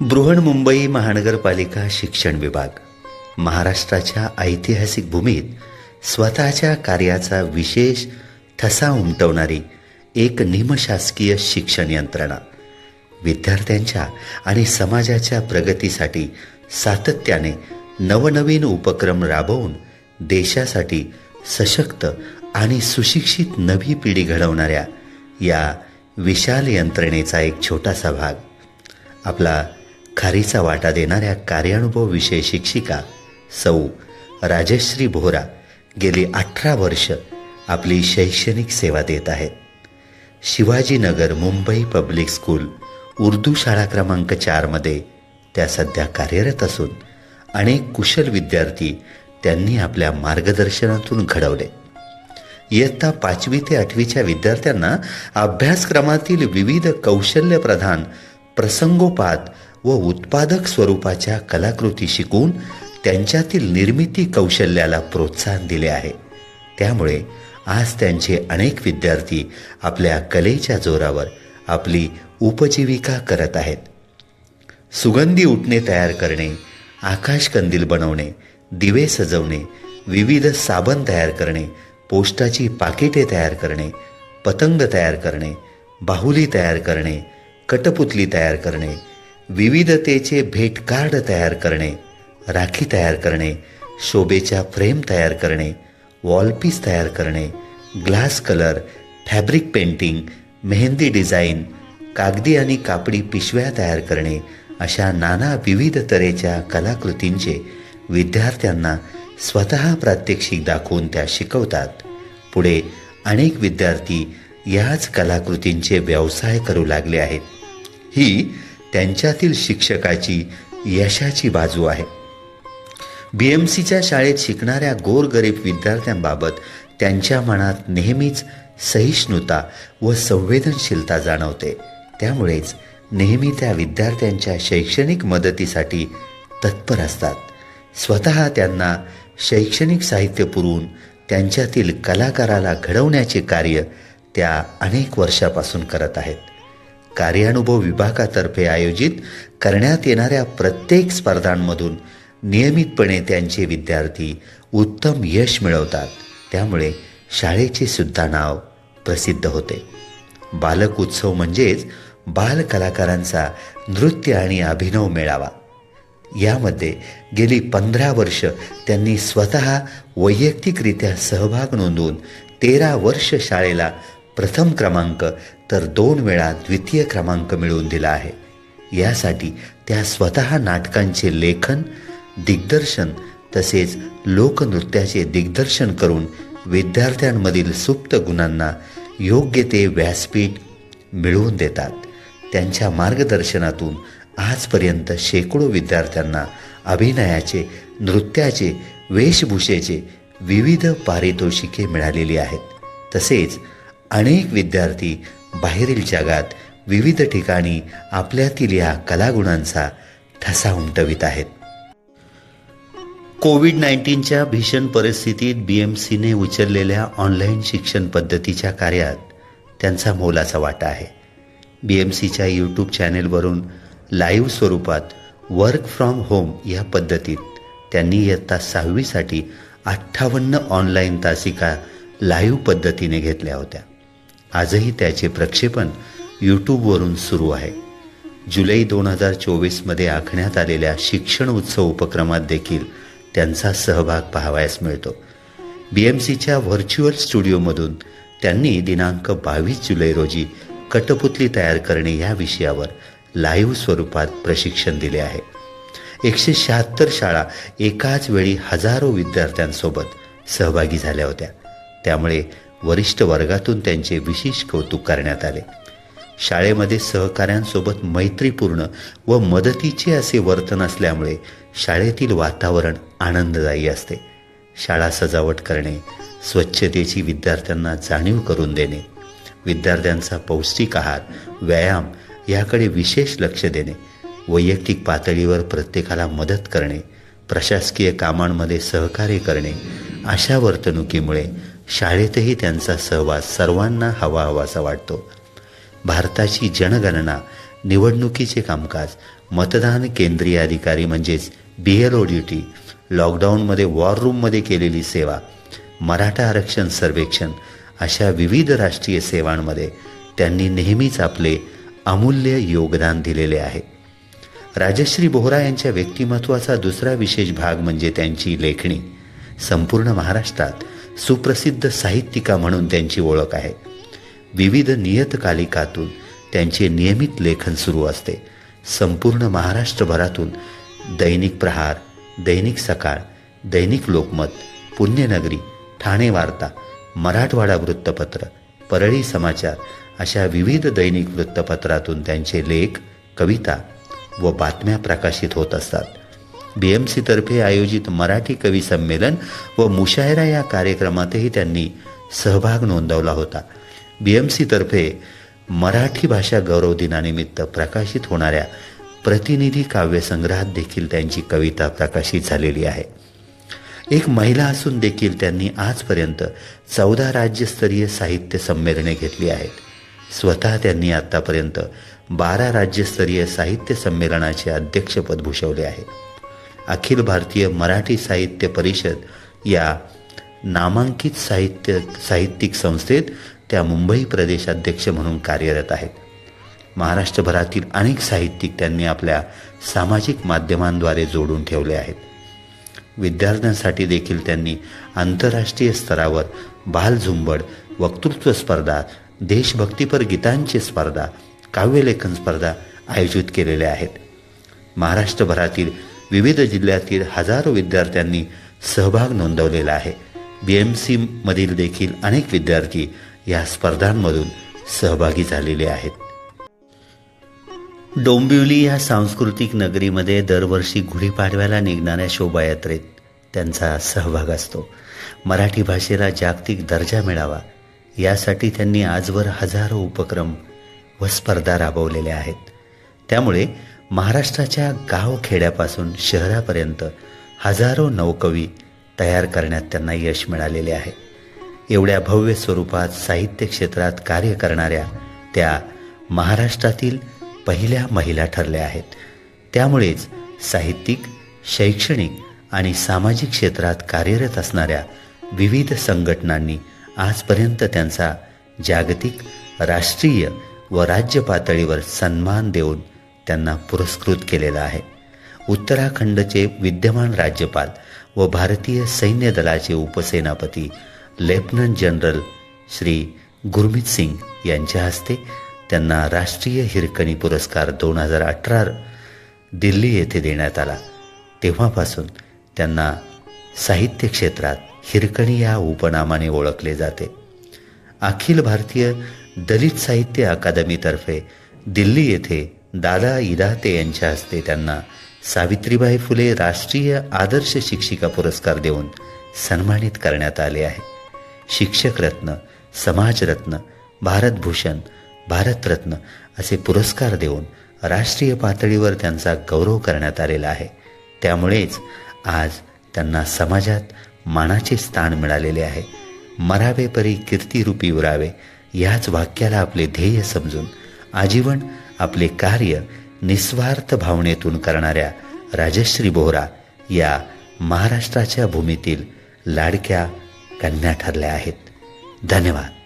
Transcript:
बृहन्मुंबई महानगरपालिका शिक्षण विभाग. महाराष्ट्राच्या ऐतिहासिक भूमीत स्वतःच्या कार्याचा विशेष ठसा उमटवणारी एक निमशासकीय शिक्षण यंत्रणा. विद्यार्थ्यांच्या आणि समाजाच्या प्रगतीसाठी सातत्याने नवनवीन उपक्रम राबवून देशासाठी सशक्त आणि सुशिक्षित नवी पिढी घडवणाऱ्या या विशाल यंत्रणेचा एक छोटासा भाग. आपला खारीचा वाटा देणाऱ्या कार्यानुभव विषय शिक्षिका सौ राजश्री भोरा गेली अठरा वर्ष आपली शैक्षणिक सेवा देत आहेत. शिवाजीनगर मुंबई पब्लिक स्कूल उर्दू शाळा क्रमांक चारमध्ये त्या सध्या कार्यरत असून अनेक कुशल विद्यार्थी त्यांनी आपल्या मार्गदर्शनातून घडवले. इयत्ता पाचवी ते आठवीच्या विद्यार्थ्यांना अभ्यासक्रमातील विविध कौशल्यप्रधान प्रसंगोपात व उत्पादक स्वरूपाच्या कलाकृती शिकून त्यांच्यातील निर्मिती कौशल्याला प्रोत्साहन दिले आहे. त्यामुळे आज त्यांचे अनेक विद्यार्थी आपल्या कलेच्या जोरावर आपली उपजीविका करत आहेत. सुगंधी उठणे तयार करणे आकाशकंदील बनवणे दिवे सजवणे विविध साबण तयार करणे पोस्टाची पाकिटे तयार करणे पतंग तयार करणे बाहुली तयार करणे कटपुतली तयार करणे विविधतेचे भेट कार्ड तयार करणे राखी तयार करणे शोभेच्या फ्रेम तयार करणे वॉलपीस तयार करणे glass colour fabric painting mehndi design कागदी आणि कापडी पिशव्या तयार करणे अशा नाना विविध तऱ्हेच्या कलाकृतींचे विद्यार्थ्यांना स्वतः प्रात्यक्षिक दाखवून त्या शिकवतात. पुढे अनेक विद्यार्थी याच कलाकृतींचे व्यवसाय करू लागले आहेत. ही त्यांच्यातील शिक्षकाची यशाची बाजू आहे. बी एम सीच्या शाळेत शिकणाऱ्या गोरगरीब विद्यार्थ्यांबाबत त्यांच्या मनात नेहमीच सहिष्णुता व संवेदनशीलता जाणवते. त्यामुळेच नेहमी त्या विद्यार्थ्यांच्या शैक्षणिक मदतीसाठी तत्पर असतात. स्वतः त्यांना शैक्षणिक साहित्य पुरवून त्यांच्यातील कलाकाराला घडवण्याचे कार्य त्या अनेक वर्षापासून करत आहेत. कार्यानुभव विभागातर्फे आयोजित करण्यात येणाऱ्या प्रत्येक स्पर्धांमधून नियमितपणे त्यांचे विद्यार्थी उत्तम यश मिळवतात. त्यामुळे शाळेचे सुद्धा नाव प्रसिद्ध होते. बालक उत्सव म्हणजेच बाल कलाकारांचा नृत्य आणि अभिनव मेळावा. यामध्ये गेली पंधरा वर्ष त्यांनी स्वतः वैयक्तिकरित्या सहभाग नोंदवून तेरा वर्ष शाळेला प्रथम क्रमांक तर दोन वेळा द्वितीय क्रमांक मिळवून दिला आहे. यासाठी त्या स्वतः नाटकांचे लेखन दिग्दर्शन तसेच लोकनृत्याचे दिग्दर्शन करून विद्यार्थ्यांमधील सुप्त गुणांना योग्य ते व्यासपीठ मिळवून देतात. त्यांच्या मार्गदर्शनातून आजपर्यंत शेकडो विद्यार्थ्यांना अभिनयाचे नृत्याचे वेशभूषेचे विविध पारितोषिके मिळालेली आहेत. तसेच अनेक विद्यार्थी बाहेरील जगात विविध ठिकाणी आपल्यातील या कलागुणांचा ठसा उमटवित आहेत. कोविड नाईन्टीनच्या भीषण परिस्थितीत बी एम सीने उचललेल्या ऑनलाईन शिक्षण पद्धतीच्या कार्यात त्यांचा मोलाचा वाटा आहे. बी एम सीच्या यूट्यूब चॅनेलवरून लाईव्ह स्वरूपात वर्क फ्रॉम होम या पद्धतीत त्यांनी इयत्ता सहावीसाठी अठ्ठावन्न ऑनलाईन तासिका लाईव्ह पद्धतीने घेतल्या होत्या. आजही त्याचे प्रक्षेपण यूट्यूबवरून सुरू आहे. जुलै दोन हजार चोवीसमध्ये आखण्यात आलेल्या शिक्षण उत्सव उपक्रमात देखील त्यांचा सहभाग पाहावयास मिळतो. बी एम सीच्या व्हर्च्युअल स्टुडिओमधून त्यांनी दिनांक बावीस जुलै रोजी कटपुतली तयार करणे या विषयावर लाईव्ह स्वरूपात प्रशिक्षण दिले आहे. एकशे शहात्तर शाळा एकाच वेळी हजारो विद्यार्थ्यांसोबत सहभागी झाल्या होत्या. त्यामुळे वरिष्ठ वर्गातून त्यांचे विशेष कौतुक करण्यात आले. शाळेमध्ये सहकाऱ्यांसोबत मैत्रीपूर्ण व मदतीचे असे वर्तन असल्यामुळे शाळेतील वातावरण आनंददायी असते. शाळा सजावट करणे स्वच्छतेची विद्यार्थ्यांना जाणीव करून देणे विद्यार्थ्यांचा पौष्टिक आहार व्यायाम याकडे विशेष लक्ष देणे वैयक्तिक पातळीवर प्रत्येकाला मदत करणे प्रशासकीय कामांमध्ये सहकार्य करणे अशा वर्तणुकीमुळे शाळेतही त्यांचा सहवास सर्वांना हवा हवासा वाटतो. भारताची जनगणना निवडणुकीचे कामकाज मतदान केंद्रीय अधिकारी म्हणजेच बी एल ओ ड्युटी लॉकडाऊनमध्ये वॉर रूममध्ये केलेली सेवा मराठा आरक्षण सर्वेक्षण अशा विविध राष्ट्रीय सेवांमध्ये त्यांनी नेहमीच आपले अमूल्य योगदान दिलेले आहे. राजश्री बोहरा यांच्या व्यक्तिमत्वाचा दुसरा विशेष भाग म्हणजे त्यांची लेखणी. संपूर्ण महाराष्ट्रात सुप्रसिद्ध साहित्यिका म्हणून त्यांची ओळख आहे. विविध नियतकालिकातून त्यांचे नियमित लेखन सुरू असते. संपूर्ण महाराष्ट्रभरातून दैनिक प्रहार दैनिक सकाळ दैनिक लोकमत पुण्यनगरी ठाणे वार्ता मराठवाडा वृत्तपत्र परळी समाचार अशा विविध दैनिक वृत्तपत्रातून त्यांचे लेख कविता व बातम्या प्रकाशित होत असतात. बी एम सीतर्फे आयोजित मराठी कवी संमेलन व मुशायरा या कार्यक्रमातही त्यांनी सहभाग नोंदवला होता. बी एम सीतर्फे मराठी भाषा गौरव दिनानिमित्त प्रकाशित होणाऱ्या प्रतिनिधी काव्यसंग्रहात देखील त्यांची कविता प्रकाशित झालेली आहे. एक महिला असून देखील त्यांनी आजपर्यंत चौदा राज्यस्तरीय साहित्य संमेलने घेतली आहेत. स्वतः त्यांनी आत्तापर्यंत बारा राज्यस्तरीय साहित्य संमेलनाचे अध्यक्षपद भूषवले आहे. अखिल भारतीय मराठी साहित्य परिषद या नामांकित साहित्य साहित्यिक संस्थेत त्या मुंबई प्रदेशाध्यक्ष म्हणून कार्यरत आहेत. महाराष्ट्रभरातील अनेक साहित्यिक त्यांनी आपल्या सामाजिक माध्यमांद्वारे जोडून ठेवले आहेत. विद्यार्थ्यांसाठी देखील त्यांनी आंतरराष्ट्रीय स्तरावर बालझुंबड वक्तृत्व स्पर्धा देशभक्तीपर गीतांची स्पर्धा काव्यलेखन स्पर्धा आयोजित केलेल्या आहेत. महाराष्ट्रभरातील विविध जिल्ह्यातील हजारो विद्यार्थ्यांनी सहभाग नोंदवलेला आहे. बी एम सीमधील देखील अनेक विद्यार्थी या स्पर्धांमधून सहभागी झालेले आहेत. डोंबिवली या सांस्कृतिक नगरीमध्ये दरवर्षी गुढीपाडव्याला निघणाऱ्या शोभायात्रेत त्यांचा सहभाग असतो. मराठी भाषेला जागतिक दर्जा मिळावा यासाठी त्यांनी आजवर हजारो उपक्रम व स्पर्धा राबवलेल्या आहेत. त्यामुळे महाराष्ट्राच्या गावखेड्यापासून शहरापर्यंत हजारो नवकवी तयार करण्यात त्यांना यश मिळालेले आहे. एवढ्या भव्य स्वरूपात साहित्य क्षेत्रात कार्य करणाऱ्या त्या महाराष्ट्रातील पहिल्या महिला ठरल्या आहेत. त्यामुळेच साहित्यिक शैक्षणिक आणि सामाजिक क्षेत्रात कार्यरत असणाऱ्या विविध संघटनांनी आजपर्यंत त्यांचा जागतिक राष्ट्रीय व राज्य पातळीवर सन्मान देऊन त्यांना पुरस्कृत केलेला आहे. उत्तराखंडचे विद्यमान राज्यपाल व भारतीय सैन्य दलाचे उपसेनापती लेफ्टनंट जनरल श्री गुरमीत सिंग यांच्या हस्ते त्यांना राष्ट्रीय हिरकणी पुरस्कार दोन हजार अठरा दिल्ली येथे देण्यात आला. तेव्हापासून त्यांना साहित्य क्षेत्रात हिरकणी या उपनामाने ओळखले जाते. अखिल भारतीय दलित साहित्य अकादमीतर्फे दिल्ली येथे दादा इदाते यांच्या हस्ते त्यांना सावित्रीबाई फुले राष्ट्रीय आदर्श शिक्षिका पुरस्कार देऊन सन्मानित करण्यात आले आहे. शिक्षक रत्न समाजरत्न भारतभूषण भारतरत्न असे पुरस्कार देऊन राष्ट्रीय पातळीवर त्यांचा गौरव करण्यात आलेला आहे. त्यामुळेच आज त्यांना समाजात मानाचे स्थान मिळालेले आहे. मरावे परी कीर्तिरूपी उरावे याच वाक्याला आपले ध्येय समजून आजीवन आपले कार्य निस्वार्थ भावनेतून करणाऱ्या राजश्री बोहरा या महाराष्ट्राच्या भूमीतील लाडक्या कन्या ठरल्या आहेत. धन्यवाद.